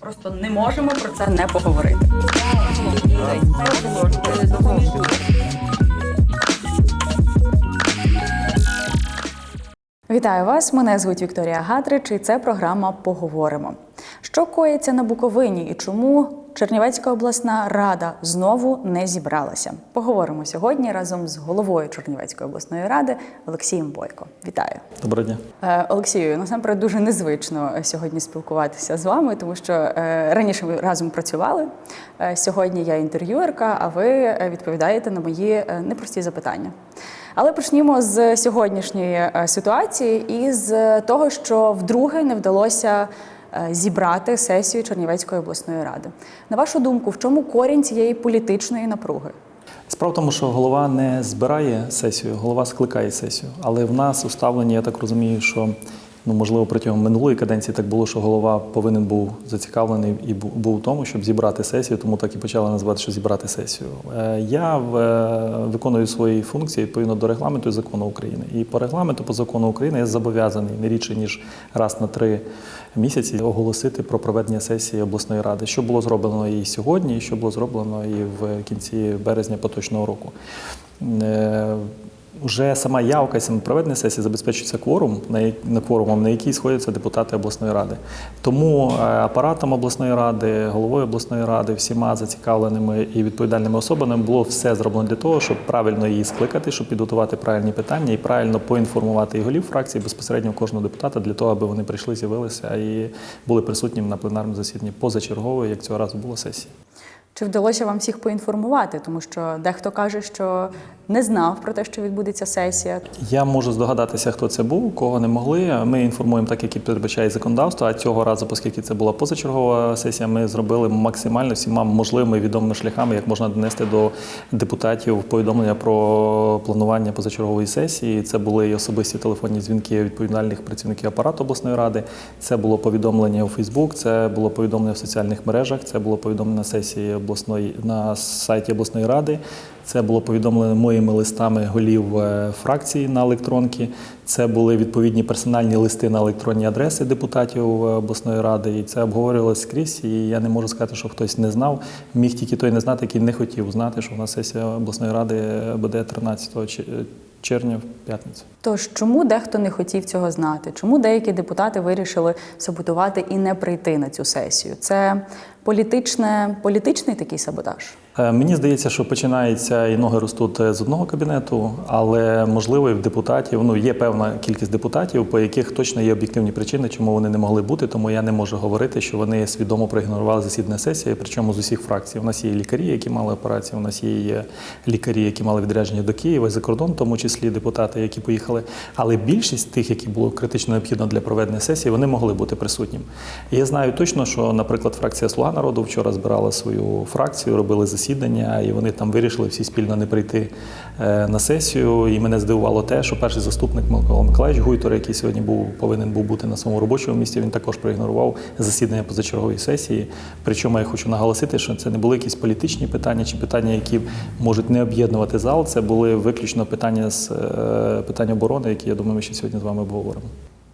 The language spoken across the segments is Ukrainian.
просто не можемо про це не поговорити. Вітаю вас! Мене звуть Вікторія Гатрич, і це програма Поговоримо. Що коїться на Буковині і чому Чернівецька обласна рада знову не зібралася? Поговоримо сьогодні разом з головою Чернівецької обласної ради Олексієм Бойко. Вітаю! Доброго дня. Е, Олексію, насамперед дуже незвично е, сьогодні спілкуватися з вами, тому що е, раніше ви разом працювали. Е, Сьогодні я інтерв'юерка, а ви відповідаєте на мої непрості запитання. Але почнімо з сьогоднішньої ситуації і з того, що вдруге не вдалося зібрати сесію Чернівецької обласної ради. На вашу думку, в чому корінь цієї політичної напруги? Справа в тому, що голова не збирає сесію, голова скликає сесію. Але в нас уставлені, я так розумію, що ну можливо протягом минулої каденції так було, що голова повинен був зацікавлений і був у тому, щоб зібрати сесію, тому так і почали називати, що зібрати сесію. Е, Я е, виконую свої функції відповідно до регламенту і закону України. І по регламенту, по закону України, я зобов'язаний не рідше ніж раз на три місяці оголосити про проведення сесії обласної ради, що було зроблено і сьогодні, і що було зроблено і в кінці березня поточного року. Уже сама явка і саме проведення сесії забезпечується кворум, на кворумом, на який сходяться депутати обласної ради. Тому е, апаратом обласної ради, головою обласної ради, всіма зацікавленими і відповідальними особами було все зроблено для того, щоб правильно її скликати, щоб підготувати правильні питання і правильно поінформувати і голів фракції безпосередньо кожного депутата для того, аби вони прийшли, з'явилися і були присутніми на пленарному засіданні позачергової, як цього разу була сесія. Чи вдалося вам всіх поінформувати? Тому що дехто каже, що не знав про те, що відбудеться сесія. Я можу здогадатися, хто це був, кого не могли. Ми інформуємо так, як і передбачає законодавство. А цього разу, оскільки це була позачергова сесія, ми зробили максимально всіма можливими відомими шляхами, як можна донести до депутатів повідомлення про планування позачергової сесії. Це були і особисті телефонні дзвінки відповідальних працівників апарату обласної ради. Це було повідомлення у Фейсбук, це було повідомлення в соціальних мережах, це було повідомлення на сесії обласної на сайті обласної ради. Це було повідомлено моїми листами голів е, фракції на електронки. Це були відповідні персональні листи на електронні адреси депутатів е, обласної ради. І це обговорювалося скрізь. І я не можу сказати, що хтось не знав. Міг тільки той не знати, який не хотів знати, що в нас сесія обласної ради буде 13 червня в п'ятницю. Тож чому дехто не хотів цього знати? Чому деякі депутати вирішили саботувати і не прийти на цю сесію? Це політичне, політичний такий саботаж. Е, Мені здається, що починається і ноги ростуть е, з одного кабінету, але можливо і в депутатів. Ну є певна кількість депутатів, по яких точно є об'єктивні причини, чому вони не могли бути. Тому я не можу говорити, що вони свідомо проігнорували засідання сесії, причому з усіх фракцій. У нас є лікарі, які мали операцію. У нас є лікарі, які мали відрядження до Києва і за кордон, в тому числі депутати, які поїхали. Але більшість тих, які було критично необхідно для проведення сесії, вони могли бути присутніми. Я знаю точно, що, наприклад, фракція Слуга народу вчора збирала свою фракцію, робили засідання, і вони там вирішили всі спільно не прийти е, на сесію. І мене здивувало те, що перший заступник Микола Миколаївич Гуйтор, який сьогодні був повинен був бути на своєму робочому місці, він також проігнорував засідання позачергової сесії. Причому я хочу наголосити, що це не були якісь політичні питання чи питання, які можуть не об'єднувати зал. Це були виключно питання з е, питань оборони, які я думаю, ми ще сьогодні з вами обговоримо.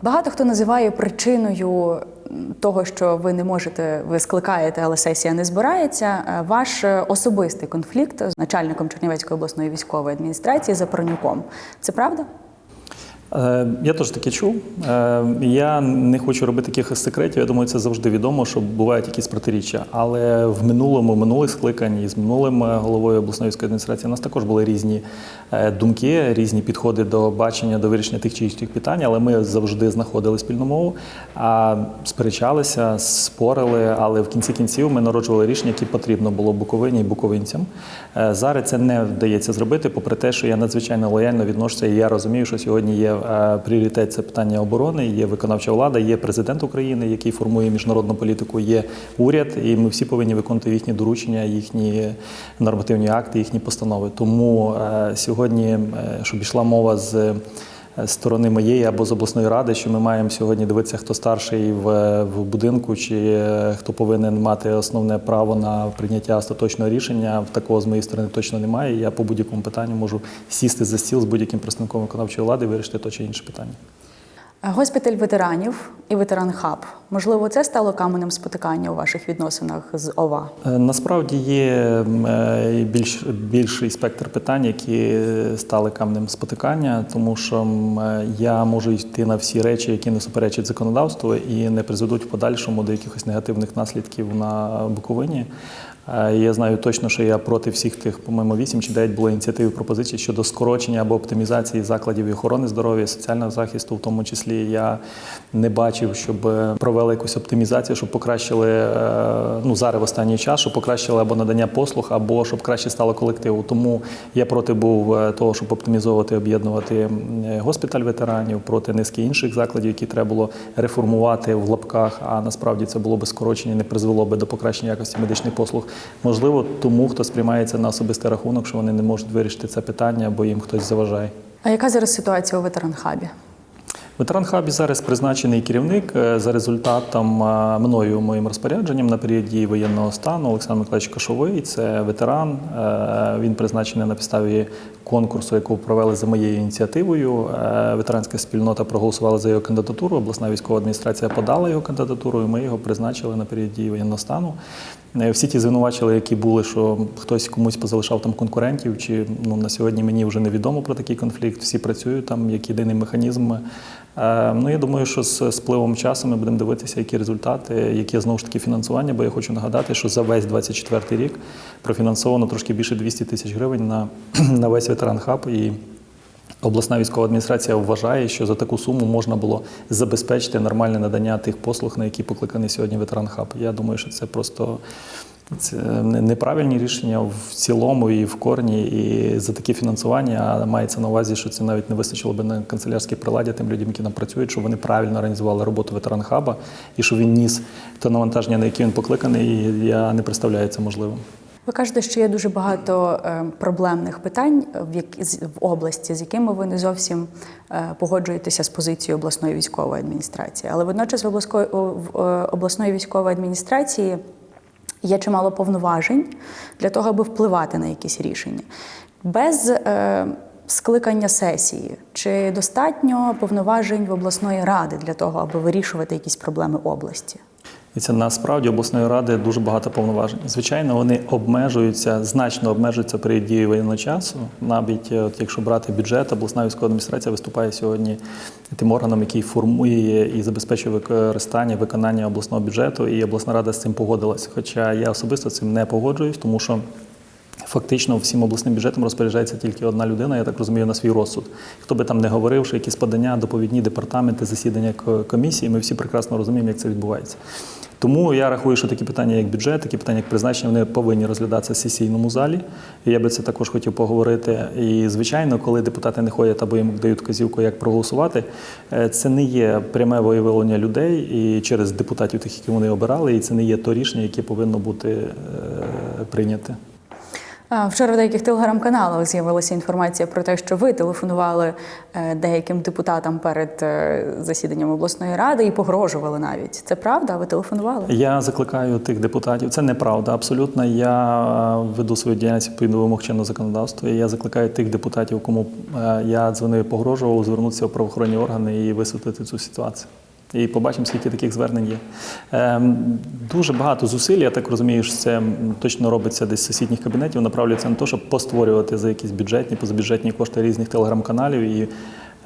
Багато хто називає причиною того, що ви не можете, ви скликаєте, але сесія не збирається. е, Ваш е, особистий конфлікт з начальником Чернівецької обласної військової адміністрації Запорнюком. Це правда? Е, Я теж таке чув. Е, Я не хочу робити якихось секретів. Я думаю, це завжди відомо, що бувають якісь протиріччя. Але в минулому, минулих скликань з минулим е, головою обласної адміністрації у нас також були різні думки, різні підходи до бачення, до вирішення тих чи інших питань. Але ми завжди знаходили спільну мову, сперечалися, спорили. Але в кінці кінців ми народжували рішення, які потрібно було Буковині і буковинцям. Зараз це не вдається зробити, попри те, що я надзвичайно лояльно відношуся, і я розумію, що сьогодні є пріоритет це питання оборони, є виконавча влада, є президент України, який формує міжнародну політику, є уряд, і ми всі повинні виконувати їхні доручення, їхні нормативні акти, їхні постанови. Тому е, сьогодні, е, щоб йшла мова з е, сторони моєї або з обласної ради, що ми маємо сьогодні дивитися, хто старший в, в будинку, чи хто повинен мати основне право на прийняття остаточного рішення. Такого з моєї сторони точно немає. Я по будь-якому питанню можу сісти за стіл з будь-яким представником виконавчої влади і вирішити то чи інше питання. Госпіталь ветеранів і ветеран хаб. Можливо, це стало каменем спотикання у ваших відносинах з ОВА. Е, Насправді є е, більш, більший спектр питань, які стали камнем спотикання, тому що е, я можу йти на всі речі, які не суперечать законодавству і не призведуть в подальшому до якихось негативних наслідків на Буковині. Е, Я знаю точно, що я проти всіх тих, по-моєму, 8 чи 9 було ініціатив і пропозицій щодо скорочення або оптимізації закладів охорони здоров'я, соціального захисту, в тому числі я не бачив, щоб е, провели якусь оптимізацію, щоб покращили е, ну зараз в останній час, щоб покращили або надання послуг, або щоб краще стало колективу. Тому я проти був того, щоб оптимізовувати, об'єднувати госпіталь ветеранів проти низки інших закладів, які треба було реформувати в лапках. А насправді це було би скорочення, не призвело би до покращення якості медичних послуг. Можливо, тому хто сприймається на особистий рахунок, що вони не можуть вирішити це питання, бо їм хтось заважає. А яка зараз ситуація у ветеранхабі? Ветеран хабі зараз призначений керівник е, за результатом е, мною моїм розпорядженням на період дії воєнного стану Олександр Миколаївич Кошовий. Це ветеран. Е, Він призначений на підставі конкурсу, яку провели за моєю ініціативою. Е, Ветеранська спільнота проголосувала за його кандидатуру. Обласна військова адміністрація подала його кандидатуру, і ми його призначили на період дії воєнного стану. Е, Всі ті звинувачили, які були, що хтось комусь позалишав там конкурентів, чи ну на сьогодні мені вже невідомо про такий конфлікт. Всі працюють там як єдиний механізм. Е, Ну, я думаю, що з спливом часу ми будемо дивитися, які результати, яке знову ж таки фінансування. Бо я хочу нагадати, що за весь 24 рік профінансовано трошки більше 200 тисяч гривень на, на весь ветеран хаб. І обласна військова адміністрація вважає, що за таку суму можна було забезпечити нормальне надання тих послуг, на які покликаний сьогодні ветеран хаб. Я думаю, що це просто. Це неправильні рішення в цілому і в корні, і за таке фінансування. А мається на увазі, що це навіть не вистачило би на канцелярській приладі тим людям, які там працюють, щоб вони правильно організували роботу ветеран хаба і що він ніс те навантаження, на яке він покликаний. Я не представляю це можливим. Ви кажете, що є дуже багато е, проблемних питань в, області, з якими ви не зовсім е, погоджуєтеся з позицією обласної військової адміністрації. Але водночас в е, обласної військової адміністрації є чимало повноважень для того, аби впливати на якісь рішення. Без е, скликання сесії чи достатньо повноважень в обласної ради для того, аби вирішувати якісь проблеми області? І це насправді обласної ради дуже багато повноважень. Звичайно, вони обмежуються, значно обмежуються при дії воєнного часу. Навіть е, от, якщо брати бюджет, обласна військова адміністрація виступає сьогодні тим органом, який формує і забезпечує використання виконання обласного бюджету, і обласна рада з цим погодилася. Хоча я особисто цим не погоджуюсь, тому що. Фактично всім обласним бюджетом розпоряджається тільки одна людина, я так розумію, на свій розсуд. Хто би там не говорив, що якісь подання, доповідні департаменти, засідання комісії, ми всі прекрасно розуміємо, як це відбувається. Тому я рахую, що такі питання, як бюджет, такі питання, як призначення, вони повинні розглядатися в сесійному залі. І я би це також хотів поговорити. І звичайно, коли депутати не ходять або їм дають вказівку, як проголосувати, е, це не є пряме виявлення людей і через депутатів, тих, які вони обирали, і це не є то рішення, яке повинно бути е, прийняте. Вчора в деяких телеграм-каналах з'явилася інформація про те, що ви телефонували е, деяким депутатам перед е, засіданням обласної ради і погрожували навіть. Це правда? Ви телефонували? Я закликаю тих депутатів. Це неправда. Абсолютно. Я е, веду свою діяльність відповідно вимог чинного законодавства. І я закликаю тих депутатів, кому я дзвонив і погрожував, звернутися в правоохоронні органи і висвітлити цю ситуацію. І побачимо, скільки таких звернень є. Ем, дуже багато зусиль, я так розумію, що це точно робиться десь з сусідніх кабінетів, направлюється на те, щоб постворювати за якісь бюджетні, позабюджетні кошти різних телеграм-каналів і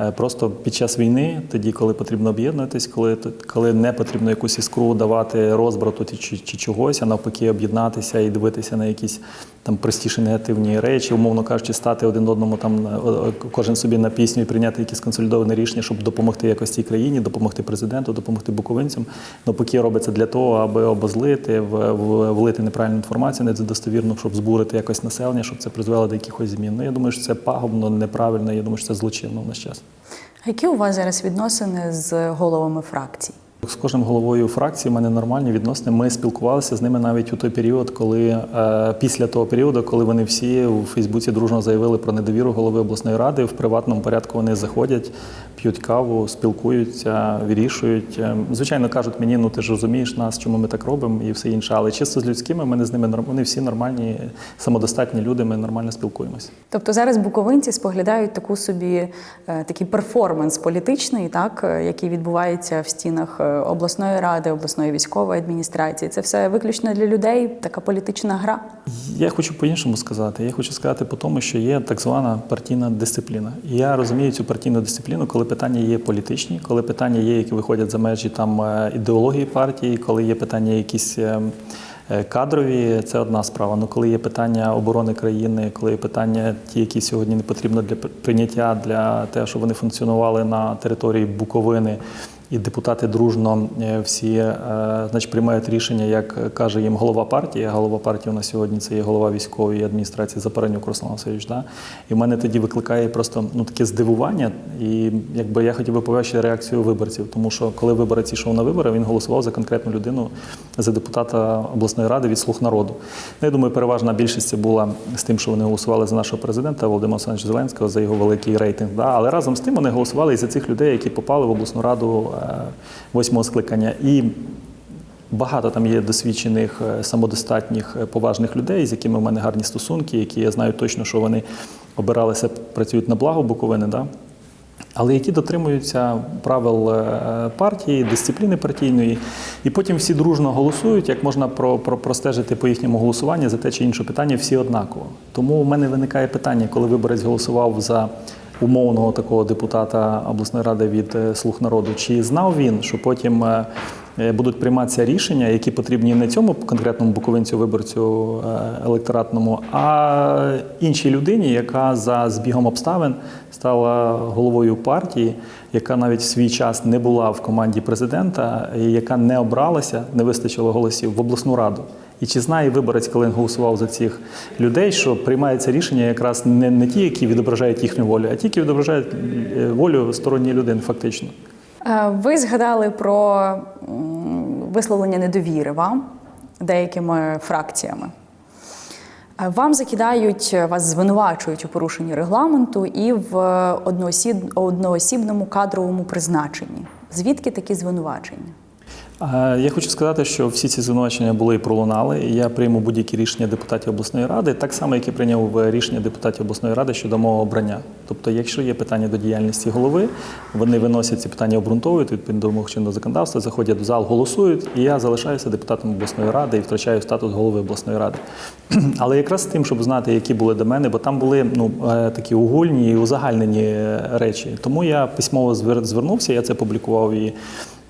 Е, Просто під час війни, тоді, коли потрібно об'єднуватись, коли, коли не потрібно якусь іскру давати розбрату чи, чи чогось, а навпаки, об'єднатися і дивитися на якісь там простіші негативні речі, умовно кажучи, стати один одному там е, е, кожен собі на пісню і прийняти якісь консолідоване рішення, щоб допомогти якось цій країні, допомогти президенту, допомогти буковинцям. Навпаки, робиться для того, аби обозлити, влити неправильну інформацію, недостовірну, щоб збурити якось населення, щоб це призвело до якихось змін. Ну я думаю, що це пагубно, неправильно. Я думаю, що це злочинно в наш час. А Які у вас зараз відносини з головами фракцій? З кожним головою фракції в мене нормальні відносини. Ми спілкувалися з ними навіть у той період, коли е, після того періоду, коли вони всі у Фейсбуці дружно заявили про недовіру голови обласної ради. В приватному порядку вони заходять, п'ють каву, спілкуються, вирішують. Е, Звичайно, кажуть мені, ну ти ж розумієш нас, чому ми так робимо, і все інше. Але чисто з людськими ми не з ними вони всі нормальні, самодостатні люди. Ми нормально спілкуємося. Тобто зараз буковинці споглядають таку собі е, такий перформанс політичний, так е, який відбувається в стінах обласної ради, обласної військової адміністрації. Це все виключно для людей, така політична гра. Я хочу по-іншому сказати. Я хочу сказати по тому, що є так звана партійна дисципліна. І я розумію цю партійну дисципліну, коли питання є політичні, коли питання є, які виходять за межі там е, ідеології партії, коли є питання якісь. е, е, Кадрові це одна справа. Ну коли є питання оборони країни, коли є питання, ті, які сьогодні не потрібно для прийняття для того, щоб вони функціонували на території Буковини, і депутати дружно е, всі е, значить, приймають рішення, як каже їм голова партії. Голова партії у нас сьогодні це є голова військової адміністрації Запоренюк Руслан Васильович. Да? І в мене тоді викликає просто ну, таке здивування. І якби я хотів би побачити реакцію виборців, тому що коли виборець йшов на вибори, він голосував за конкретну людину, за депутата обласної ради від слуг народу. Ну, я думаю, переважна більшість це була з тим, що вони голосували за нашого президента Володимира Олександровича Зеленського за його великий рейтинг. Да? Але разом з тим вони голосували і за цих людей, які попали в обласну раду е, восьмого скликання. І Багато там є досвідчених, е, самодостатніх, е, поважних людей, з якими в мене гарні стосунки, які я знаю точно, що вони обиралися, працюють на благо Буковини, да? але які дотримуються правил е, партії, дисципліни партійної, і потім всі дружно голосують, як можна про, про, простежити по їхньому голосуванню за те чи інше питання, всі однаково. Тому в мене виникає питання, коли виборець голосував за умовного такого депутата обласної ради від е, слуг народу, чи знав він, що потім. е, е, Будуть прийматися рішення, які потрібні не цьому конкретному буковинцю виборцю електоратному, а іншій людині, яка за збігом обставин стала головою партії, яка навіть в свій час не була в команді президента, яка не обралася, не вистачило голосів в обласну раду. І чи знає виборець, коли він голосував за цих людей, що приймається рішення якраз не, не ті, які відображають їхню волю, а ті, які відображають е, волю сторонньої людини, фактично. Е, Ви згадали про висловлення недовіри вам деякими фракціями. Е, Вам закидають, вас звинувачують у порушенні регламенту і в одноосібному кадровому призначенні. Звідки такі звинувачення? Я хочу сказати, що всі ці звинувачення були і пролунали. Я прийму будь-які рішення депутатів обласної ради, так само, як і прийняв рішення депутатів обласної ради щодо мого обрання. Тобто, якщо є питання до діяльності голови, вони виносять ці питання, обґрунтовують відповідно до вимог чинного законодавства, заходять в зал, голосують, і я залишаюся депутатом обласної ради і втрачаю статус голови обласної ради. Але якраз з тим, щоб знати, які були до мене, бо там були ну е, такі угольні і узагальнені е, речі. Тому я письмово звер- звернувся, я це публікував і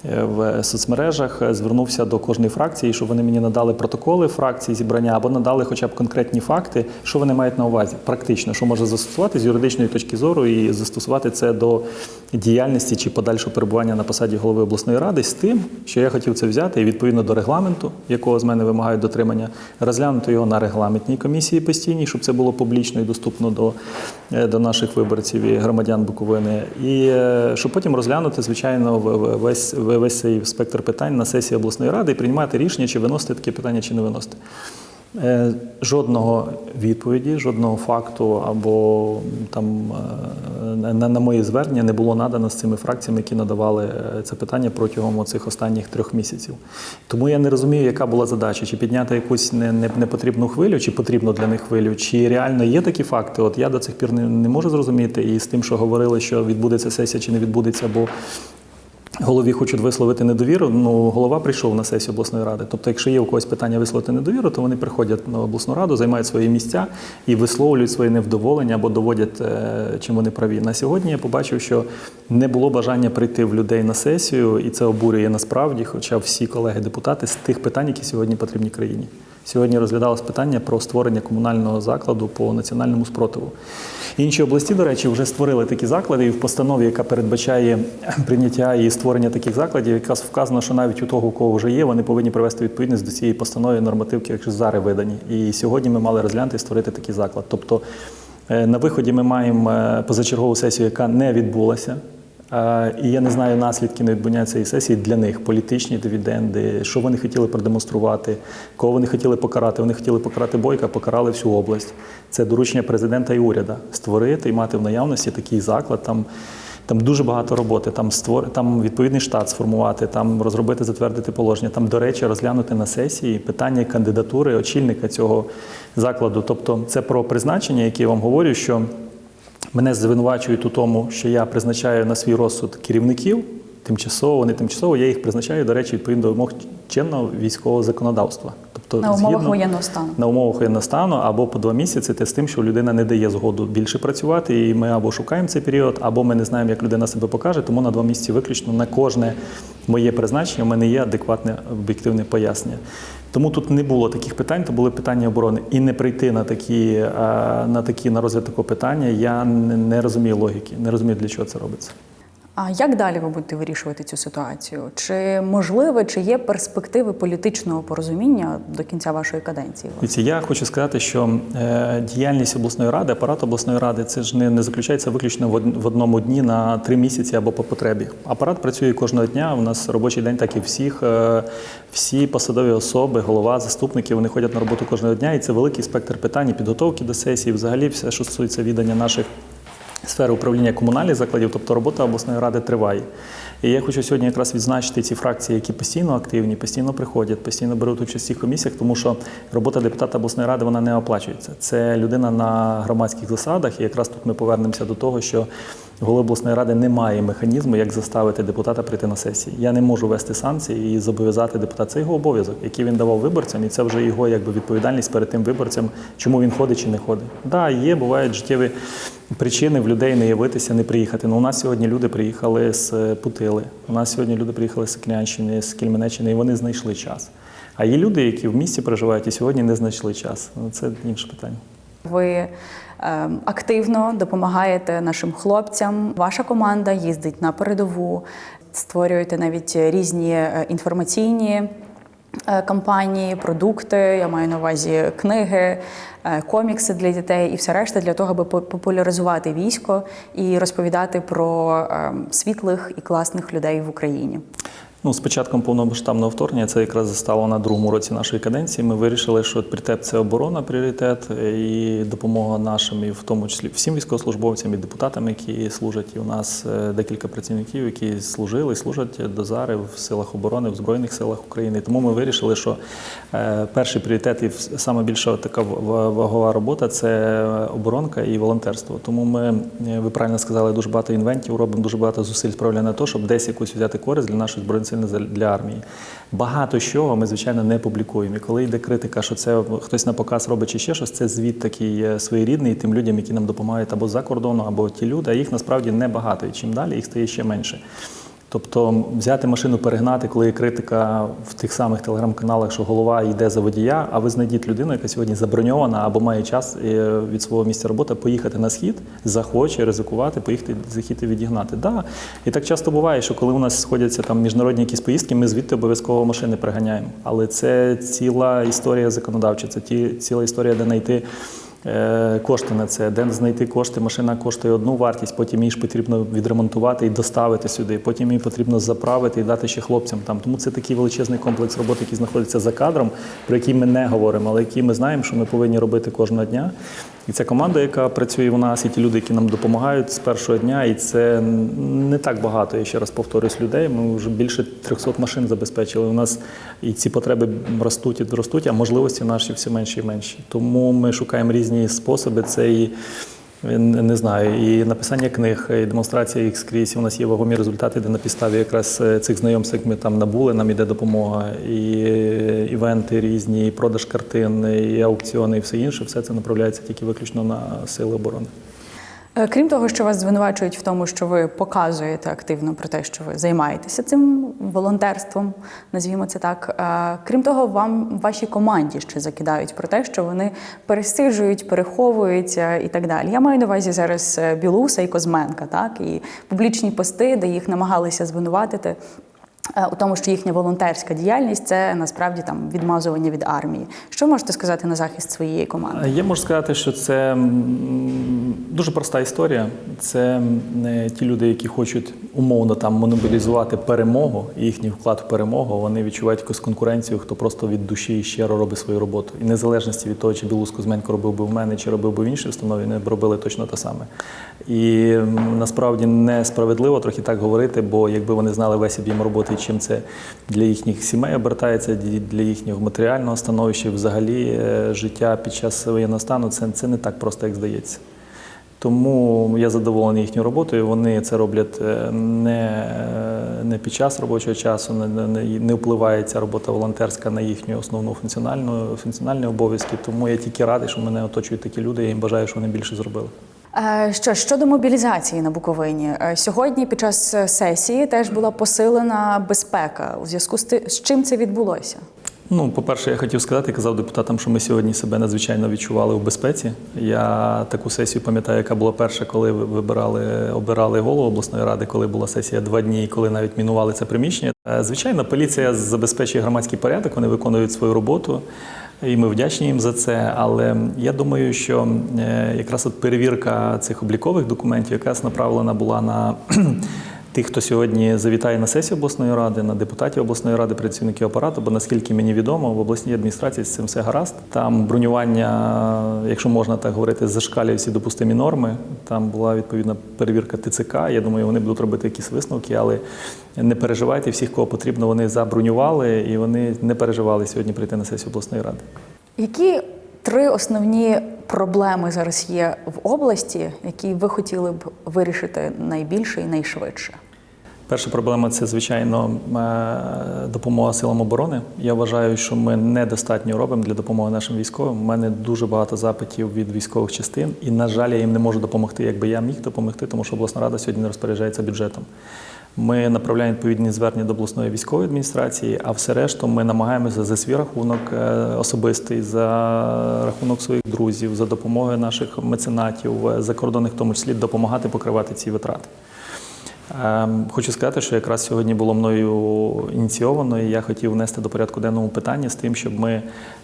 в соцмережах, е, звернувся до кожної фракції, щоб вони мені надали протоколи фракції зібрання або надали хоча б конкретні факти, що вони мають на увазі, практично, що може застосувати з юридичної точки зору і застосувати це до діяльності чи подальшого перебування на посаді голови обласної ради з тим, що я хотів це взяти і відповідно до регламенту, якого з мене вимагають дотримання, розглянути його на регламентній комісії постійній, щоб це було публічно і доступно до, е, до наших виборців і громадян Буковини. І е, щоб потім розглянути, звичайно, весь, весь цей спектр питань на сесії обласної ради і приймати рішення, чи виносити такі питання, чи не виносити. Е, Жодного відповіді, жодного факту або там е, на, на мої звернення не було надано з цими фракціями, які надавали е, це питання протягом цих останніх трьох місяців. Тому я не розумію, яка була задача, чи підняти якусь не, не, непотрібну хвилю, чи потрібну для них хвилю, чи реально є такі факти. От я до цих пір не, не можу зрозуміти, і з тим, що говорили, що відбудеться сесія чи не відбудеться, бо голові хочуть висловити недовіру, ну голова прийшов на сесію обласної ради. Тобто, якщо є у когось питання висловити недовіру, то вони приходять на обласну раду, займають свої місця і висловлюють своє невдоволення або доводять, е, чим вони праві. На сьогодні я побачив, що не було бажання прийти в людей на сесію, і це обурює насправді, хоча всі колеги-депутати з тих питань, які сьогодні потрібні країні. Сьогодні розглядалось питання про створення комунального закладу по національному спротиву. Інші області, до речі, вже створили такі заклади, і в постанові, яка передбачає прийняття і створення таких закладів, якраз вказано, що навіть у того, у кого вже є, вони повинні привести відповідність до цієї постанови нормативки, якщо зараз видані. І сьогодні ми мали розглянути і створити такий заклад. Тобто е, на виході ми маємо е, позачергову сесію, яка не відбулася. І я не знаю наслідки невідбування цієї сесії для них, політичні дивіденди, що вони хотіли продемонструвати, кого вони хотіли покарати. Вони хотіли покарати Бойка, покарали всю область. Це доручення президента і уряду створити і мати в наявності такий заклад. Там там дуже багато роботи. Там створ... там відповідний штат сформувати, там розробити, затвердити положення. Там, до речі, розглянути на сесії питання кандидатури очільника цього закладу. Тобто, це про призначення, яке я вам говорю, що мене звинувачують у тому, що я призначаю на свій розсуд керівників. Тимчасово, не тимчасово, я їх призначаю, до речі, відповідно до вимог чинного військового законодавства. Тобто, На умовах згідно- воєнного стану. на умовах воєнного стану або по два місяці. Це з тим, що людина не дає згоду більше працювати, і ми або шукаємо цей період, або ми не знаємо, як людина себе покаже. Тому на два місяці виключно на кожне моє призначення в мене є адекватне об'єктивне пояснення. Тому тут не було таких питань, то були питання оборони. І не прийти на такі, е, на такі на розгляд такого питання. Я не, не розумію логіки, не розумію, для чого це робиться. А як далі ви будете вирішувати цю ситуацію? Чи можливе, чи є перспективи політичного порозуміння до кінця вашої каденції? Я хочу сказати, що е, діяльність обласної ради, апарат обласної ради, це ж не, не заключається виключно в, одному дні на три місяці або по потребі. Апарат працює кожного дня. У нас робочий день, так і всіх. Е, всі посадові особи, голова, заступники, вони ходять на роботу кожного дня, і це великий спектр питань, підготовки до сесії, взагалі все, що стосується віддання наших сфери управління комунальних закладів, тобто робота обласної ради триває. І я хочу сьогодні якраз відзначити ці фракції, які постійно активні, постійно приходять, постійно беруть участь в цих комісіях, тому що робота депутата обласної ради вона не оплачується. Це людина на громадських засадах, і якраз тут ми повернемося до того, що голова обласної ради немає механізму, як заставити депутата прийти на сесії. Я не можу вести санкції і зобов'язати депутата. Це його обов'язок, який він давав виборцям, і це вже його якби відповідальність перед тим виборцем, чому він ходить чи не ходить. Да, є, бувають життєві причини в людей не явитися, не приїхати. Ну, у нас сьогодні люди приїхали з е, Путили, у нас сьогодні люди приїхали з Сокнянщини, з Кільменеччини, і вони знайшли час. А є люди, які в місті проживають і сьогодні не знайшли час. Ну, Це інше питання. Ви активно допомагаєте нашим хлопцям. Ваша команда їздить на передову, створюєте навіть різні е, інформаційні е, кампанії, продукти. Я маю на увазі книги, е, комікси для дітей і все решта для того, аби по- популяризувати військо і розповідати про е, світлих і класних людей в Україні. Ну, з початком повномасштабного вторгнення це якраз застало на другому році нашої каденції. Ми вирішили, що пріоритет це оборона, пріоритет і допомога нашим, і в тому числі всім військовослужбовцям і депутатам, які служать. І у нас е, декілька працівників, які служили і служать до зараз в силах оборони, в Збройних силах України. Тому ми вирішили, що е, перший пріоритет і саме більша така вагова робота це оборонка і волонтерство. Тому ми, е, ви правильно сказали, дуже багато інвентів робимо, дуже багато зусиль справляємо на те, щоб десь якусь взяти користь для нашої збройних сил для армії. Багато чого ми, звичайно, не публікуємо. І коли йде критика, що це хтось на показ робить чи ще щось, це звіт такий е, своєрідний тим людям, які нам допомагають або за кордону, або ті люди, а їх насправді небагато. І чим далі їх стає ще менше. Тобто взяти машину, перегнати, коли є критика в тих самих телеграм-каналах, що голова йде за водія, а ви знайдіть людину, яка сьогодні заброньована або має час е, від свого місця роботи поїхати на схід, захоче ризикувати, поїхати захіти відігнати. Да. І так часто буває, що коли у нас сходяться там міжнародні якісь поїздки, ми звідти обов'язково машини приганяємо. Але це ціла історія законодавча, це ті, ціла історія, де знайти. Е, Кошти на це, де знайти кошти, машина коштує одну вартість, потім її ж потрібно відремонтувати і доставити сюди, потім її потрібно заправити і дати ще хлопцям там. Тому це такий величезний комплекс роботи, який знаходиться за кадром, про який ми не говоримо, але який ми знаємо, що ми повинні робити кожного дня. І ця команда, яка працює у нас, і ті люди, які нам допомагають з першого дня, і це не так багато, я ще раз повторюсь, людей. Ми вже більше 300 машин забезпечили. У нас і ці потреби ростуть і ростуть, а можливості наші все менші і менші. Тому ми шукаємо різні способи. Це і не знаю, і написання книг, і демонстрація їх скрізь. У нас є вагомі результати, де на підставі якраз е, цих знайомств, як ми там набули, нам іде допомога, і е, івенти різні, і продаж картин, і аукціони, і все інше. Все це направляється тільки виключно на сили оборони. Е, Крім того, що вас звинувачують в тому, що ви показуєте активно про те, що ви займаєтеся цим волонтерством, назвімо це так. е, Крім того, вам вашій команді ще закидають про те, що вони пересиджують, переховуються і так далі. Я маю на увазі зараз е, Білуса і Козменка, так і публічні пости, де їх намагалися звинуватити. Е, У тому, що їхня волонтерська діяльність це насправді там відмазування від армії. Що можете сказати на захист своєї команди? Я можу сказати, що це дуже проста історія. Це ті люди, які хочуть умовно там монобілізувати перемогу і їхній вклад в перемогу, вони відчувають якусь конкуренцію, хто просто від душі і щиро робить свою роботу. І незалежності від того, чи Білус Кузьменко робив би в мене, чи робив би в іншій установі, вони б робили точно те саме. І насправді несправедливо трохи так говорити, бо якби вони знали весь об'єм роботи, чим це для їхніх сімей обертається, для їхнього матеріального становища, взагалі е, життя під час воєнного стану, це, це не так просто, як здається. Тому я задоволений їхньою роботою. Вони це роблять е, не, е, не під час робочого часу, не, не, не- впливає ця робота волонтерська на їхню основну функціональну функціональні обов'язки. Тому я тільки радий, що мене оточують такі люди. Я їм бажаю, що вони більше зробили. Е, Що щодо мобілізації на Буковині, Е, сьогодні під час е, сесії теж була посилена безпека. У зв'язку з ти- з чим це відбулося? Ну, по-перше, я хотів сказати, казав депутатам, що ми сьогодні себе надзвичайно відчували в безпеці. Я таку сесію пам'ятаю, яка була перша, коли ви- вибирали, обирали голову обласної ради, коли була сесія два дні, коли навіть мінували це приміщення. Звичайно, поліція забезпечує громадський порядок, вони виконують свою роботу. І ми вдячні їм за це. Але я думаю, що е, якраз от перевірка цих облікових документів якраз направлена була на тих, хто сьогодні завітає на сесію обласної ради, на депутатів обласної ради, працівників апарату, бо наскільки мені відомо, в обласній адміністрації з цим все гаразд. Там бронювання, якщо можна так говорити, зашкалює всі допустимі норми. Там була відповідна перевірка ТЦК. Я думаю, вони будуть робити якісь висновки, але не переживайте, всіх, кого потрібно, вони забронювали і вони не переживали сьогодні прийти на сесію обласної ради. Які три основні проблеми зараз є в області, які ви хотіли б вирішити найбільше і найшвидше? Перша проблема це, звичайно, е, допомога силам оборони. Я вважаю, що ми недостатньо робимо для допомоги нашим військовим. У мене дуже багато запитів від військових частин, і, на жаль, я їм не можу допомогти, якби я міг допомогти, тому що обласна рада сьогодні не розпоряджається бюджетом. Ми направляємо відповідні звернення до обласної військової адміністрації, а все решту ми намагаємося за свій рахунок е, особистий, за рахунок своїх друзів, за допомогою наших меценатів, е, закордонних в тому числі допомагати покривати ці витрати. Ем, Хочу сказати, що якраз сьогодні було мною ініційовано, і я хотів внести до порядку денного питання з тим, щоб ми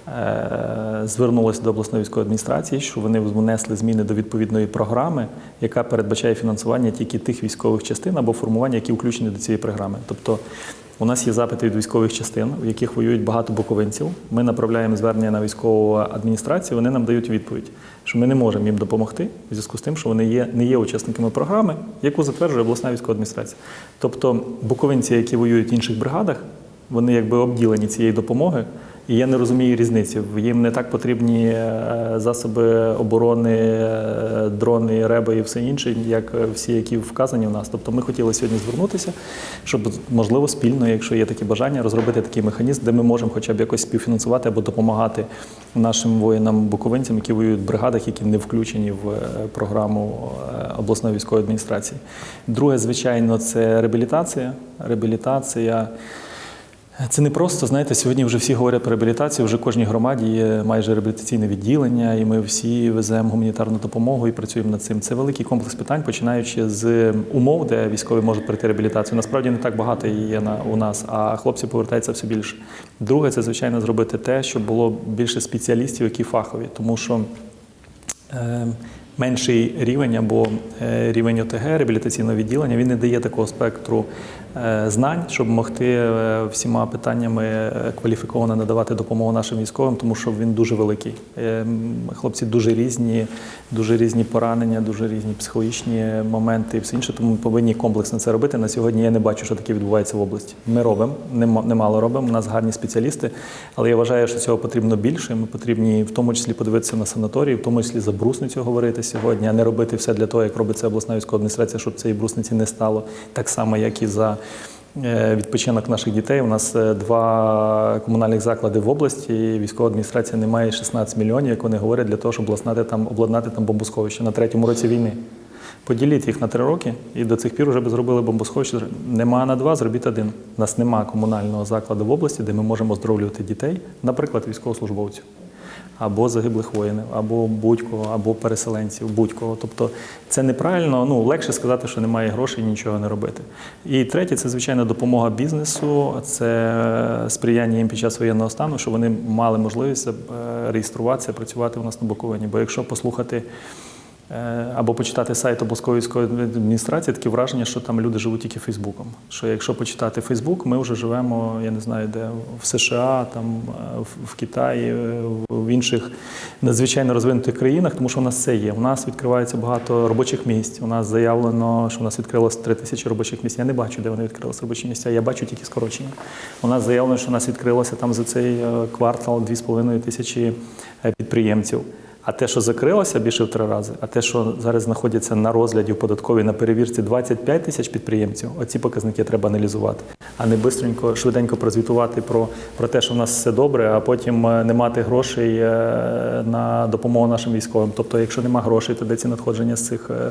е, звернулися до обласної військової адміністрації, щоб вони внесли зміни до відповідної програми, яка передбачає фінансування тільки тих військових частин або формування, які включені до цієї програми. Тобто у нас є запити від військових частин, в яких воюють багато буковинців. Ми направляємо звернення на військову адміністрацію. Вони нам дають відповідь, що ми не можемо їм допомогти в зв'язку з тим, що вони є, не є учасниками програми, яку затверджує обласна військова адміністрація. Тобто буковинці, які воюють в інших бригадах, вони якби обділені цієї допомоги. І я не розумію різниці. Їм не так потрібні е, засоби оборони, е, дрони, реби і все інше, як всі, які вказані в нас. Тобто ми хотіли сьогодні звернутися, щоб можливо спільно, якщо є такі бажання, розробити такий механізм, де ми можемо хоча б якось співфінансувати або допомагати нашим воїнам-буковинцям, які воюють в бригадах, які не включені в е, програму е, обласної військової адміністрації. Друге, звичайно, це реабілітація. Реабілітація. Це не просто, знаєте, сьогодні вже всі говорять про реабілітацію, вже в кожній громаді є майже реабілітаційне відділення, і ми всі веземо гуманітарну допомогу і працюємо над цим. Це великий комплекс питань, починаючи з умов, де військові можуть пройти реабілітацію. Насправді не так багато її є на, у нас, а хлопці повертаються все більше. Друге, це звичайно зробити те, щоб було більше спеціалістів, які фахові, тому що. Е, Менший рівень або е, рівень ОТГ реабілітаційного відділення він не дає такого спектру знань, щоб могти е, всіма питаннями е, кваліфіковано надавати допомогу нашим військовим, тому що він дуже великий. Е, Хлопці дуже різні, дуже різні поранення, дуже різні психологічні моменти і все інше. Тому ми повинні комплексно це робити. На сьогодні я не бачу, що таке відбувається в області. Ми робимо, нема- немало робимо. У нас гарні спеціалісти, але я вважаю, що цього потрібно більше. Ми потрібні в тому числі подивитися на санаторії, в тому числі за брусницю говорити сьогодні, а не робити все для того, як робить це обласна військова адміністрація, щоб цієї брусниці не стало. Так само, як і за е, відпочинок наших дітей. У нас е, два комунальних заклади в області. Військова адміністрація не має 16 мільйонів, як вони говорять, для того, щоб обладнати там, обладнати там бомбосховище на третьому році війни. Поділіть їх на три роки, і до цих пір вже б зробили бомбосховище. Нема на два, зробіть один. У нас нема комунального закладу в області, де ми можемо оздоровлювати дітей, наприклад, військовослужбовців. Або загиблих воїнів, або будь-кого, або переселенців, будь-кого. Тобто це неправильно. Ну легше сказати, що немає грошей нічого не робити. І третє, це звичайно допомога бізнесу, це сприяння їм під час воєнного стану, щоб вони мали можливість е, реєструватися, працювати у нас на Буковині. Бо якщо послухати Або почитати сайт обласної адміністрації, таке враження, що там люди живуть тільки Фейсбуком. Що якщо почитати Фейсбук, ми вже живемо, я не знаю, де в США, там е, в- в Китаї, е, в інших надзвичайно розвинутих країнах, тому що у нас це є. У нас відкривається багато робочих місць. У нас заявлено, що у нас відкрилось 3 тисячі робочих місць. Я не бачу, де вони відкрилися робочі місця. Я бачу тільки скорочення. У нас заявлено, що у нас відкрилося там за цей е, квартал 2,5 тисячі е, підприємців. А те, що закрилося більше в три рази, а те, що зараз знаходяться на розгляді в податковій на перевірці 25 тисяч підприємців, оці показники треба аналізувати, а не бистренько, швиденько прозвітувати про, про те, що в нас все добре, а потім е, не мати грошей е, на допомогу нашим військовим. Тобто, якщо нема грошей, то де ці надходження з цих е,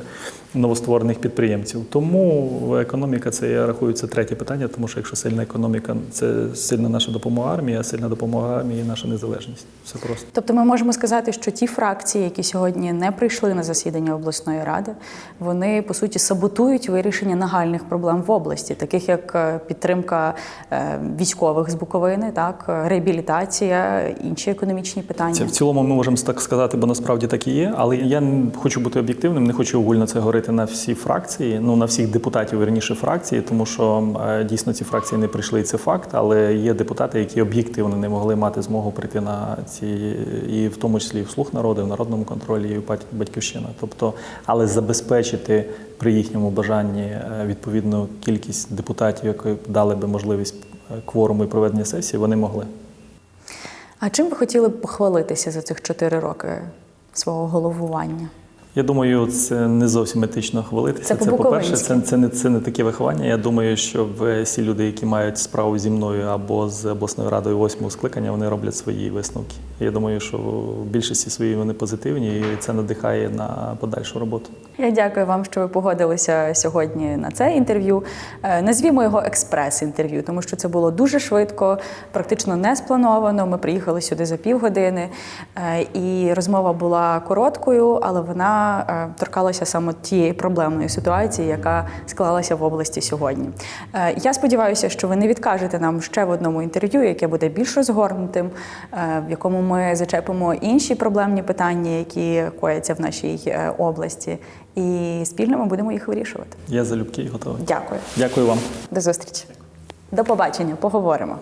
новостворених підприємців. Тому економіка це я рахую це третє питання, тому що якщо сильна економіка, це сильна наша допомога армії, а сильна допомога армії наша незалежність. Все просто. Тобто ми можемо сказати, що ті фракції, які сьогодні не прийшли на засідання обласної ради, вони по суті саботують вирішення нагальних проблем в області, таких як е, підтримка е, військових з Буковини, так е, реабілітація, інші економічні питання. Це в цілому ми можемо так сказати, бо насправді так і є. Але я хочу бути об'єктивним, не хочу огульно це говорити на всі фракції, ну на всіх депутатів верніше фракції, тому що дійсно ці фракції не прийшли, і це факт. Але є депутати, які об'єктивно не могли мати змогу прийти на ці, і в тому числі і слух народу, і в народному контролі, і батьківщина. Тобто, але забезпечити при їхньому бажанні е, відповідну кількість депутатів, які дали би можливість е, кворуму і проведення сесії, вони могли. А чим ви хотіли б похвалитися за цих чотири роки свого головування? Я думаю, це не зовсім етично хвалитися. Це Це, по-перше, це, це, не, це не таке виховання. Я думаю, що всі люди, які мають справу зі мною або з обласною радою восьмого скликання, вони роблять свої висновки. Я думаю, що в більшості своїй вони позитивні, і це надихає на подальшу роботу. Я дякую вам, що ви погодилися сьогодні на це інтерв'ю. Е, Назвімо його експрес-інтерв'ю, тому що це було дуже швидко, практично не сплановано. Ми приїхали сюди за півгодини, е, і розмова була короткою, але вона е, торкалася саме тієї проблемної ситуації, яка склалася в області сьогодні. Е, Я сподіваюся, що ви не відкажете нам ще в одному інтерв'ю, яке буде більш розгорнутим, е, в якому ми зачепимо інші проблемні питання, які кояться в нашій області, і спільно ми будемо їх вирішувати. Я залюбки і готовий. Дякую. Дякую вам. До зустрічі. До побачення. Поговоримо.